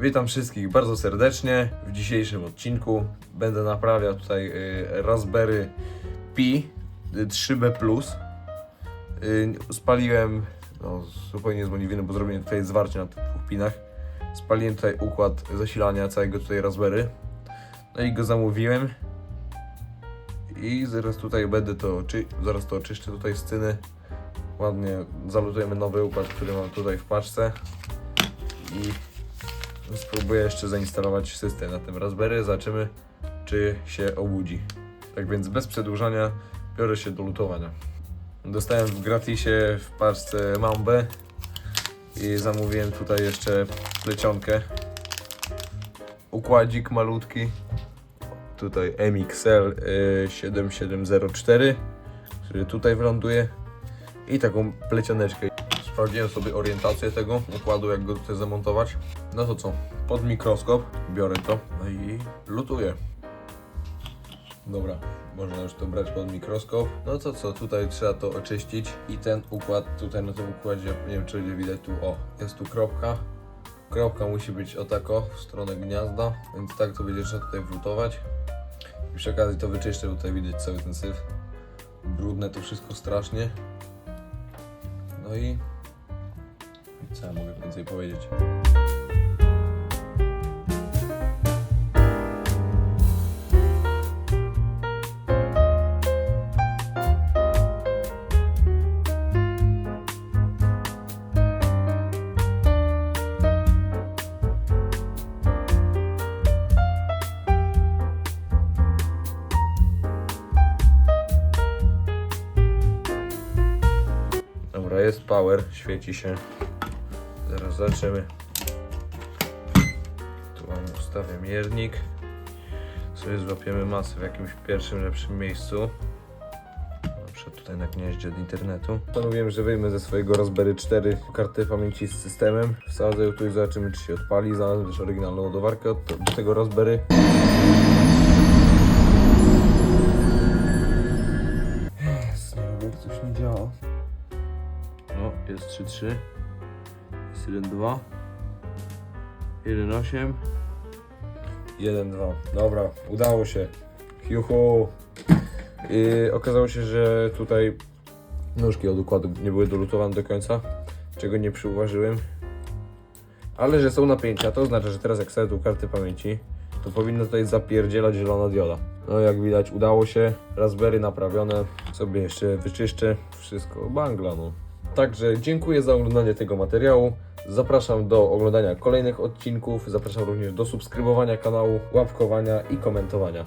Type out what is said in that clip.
Witam wszystkich bardzo serdecznie. W dzisiejszym odcinku będę naprawiał tutaj y, Raspberry Pi y, 3B+. Y, Spaliłem, no zupełnie z bo zrobiłem tutaj zwarcie na tych dwóch pinach. Spaliłem tutaj układ zasilania całego tutaj Raspberry. No i go zamówiłem. I zaraz tutaj będę to, czy, zaraz to oczyszczę tutaj z cyny. Ładnie zalutujemy nowy układ, który mam tutaj w paczce. I spróbuję jeszcze zainstalować system na tym Raspberry. Zobaczymy, czy się obudzi. Tak więc bez przedłużania biorę się do lutowania. Dostałem w gratisie w paczce Mambę i zamówiłem tutaj jeszcze plecionkę. Układzik malutki. Tutaj MXL y, 7704, który tutaj wyląduje. I taką plecioneczkę. Sprawdziłem sobie orientację tego układu, jak go tutaj zamontować. No to co? Pod mikroskop biorę to no i lutuję. Dobra, można już to brać pod mikroskop. No to co, tutaj trzeba to oczyścić i ten układ, tutaj na tym układzie, nie wiem czy będzie widać tu, o, jest tu kropka. Kropka musi być o tako, w stronę gniazda, więc tak to będzie trzeba tutaj wlutować. I przy okazji to wyczyszczę, tutaj widać cały ten syf. Brudne to wszystko strasznie. No i co ja mogę więcej powiedzieć? Jest power, świeci się. Zaraz zobaczymy. Tu mam ustawię miernik. Sobie złapiemy masę w jakimś pierwszym, lepszym miejscu. Przykład tutaj na gnieździe od internetu. Postanowiłem, że wyjmę ze swojego Raspberry 4 kartę pamięci z systemem. Wsadzę ją tu i zobaczymy, czy się odpali. Znalazłem też oryginalną ładowarkę od, do tego Raspberry. Wiem, jak coś nie działa. O, jest 3-3. Jest 1-2. 1-8. 1-2. Dobra, udało się. Juhu. I okazało się, że tutaj nóżki od układu nie były dolutowane do końca, czego nie przyuważyłem. Ale że są napięcia, to oznacza, że teraz jak sobie tu karty pamięci, to powinno tutaj zapierdzielać zielona dioda. No jak widać udało się, Raspberry naprawione, sobie jeszcze wyczyszczę, wszystko bangla no. Także dziękuję za oglądanie tego materiału. Zapraszam do oglądania kolejnych odcinków. Zapraszam również do subskrybowania kanału, łapkowania i komentowania.